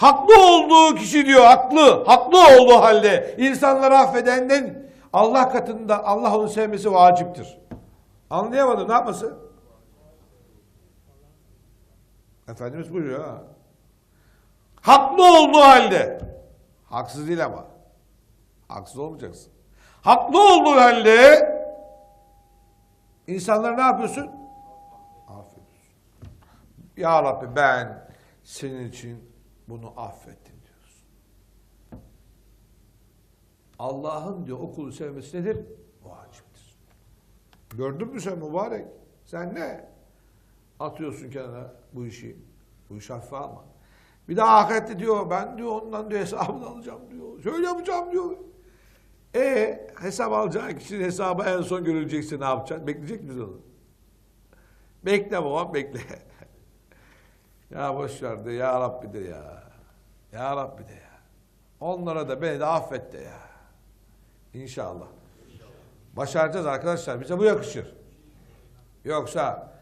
Haklı olduğu kişi diyor haklı. Haklı olduğu halde insanları affedenden Allah katında Allah onu sevmesi vaciptir. Anlayamadım ne yapması? Efendimiz buyuruyor ha. Haklı olduğu halde. Haksız değil ama. Haksız olmayacaksın. Haklı olduğu halde insanlara ne yapıyorsun? Affediyorsun. Ya Rabbi ben senin için bunu affettim diyorsun. Allah'ın diyor o kulu sevmesi nedir? Vaciptir. Gördün mü sen mübarek? Sen ne? Atıyorsun kenara bu işi. Bu işi hafife alma. Bir de ahirette diyor ben diyor ondan diyor hesabını alacağım diyor. Şöyle yapacağım diyor. E hesap alacağın kişinin hesabı en son görülecekse ne yapacaksın? Bekleyecek misin onu? Bekle babam bekle. Ya boş ver de ya Rabbi de ya. Ya Rabbi de ya. Onlara da beni de affet de ya. İnşallah. Başaracağız arkadaşlar. Bize bu yakışır. Yoksa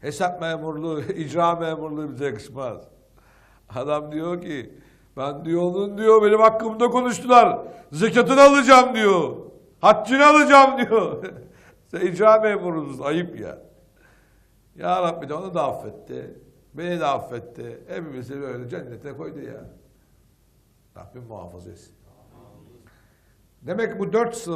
hesap memurluğu, icra memurluğu bize yakışmaz. Adam diyor ki ben diyor onun diyor benim hakkımda konuştular. Zekatını alacağım diyor. Haccını alacağım diyor. Sen icra memurusun ayıp ya. Ya Rabbi de onu da affetti. Beni de affetti. Hepimizi böyle cennete koydu ya. Rabbim muhafaza etsin. Demek bu dört sınıf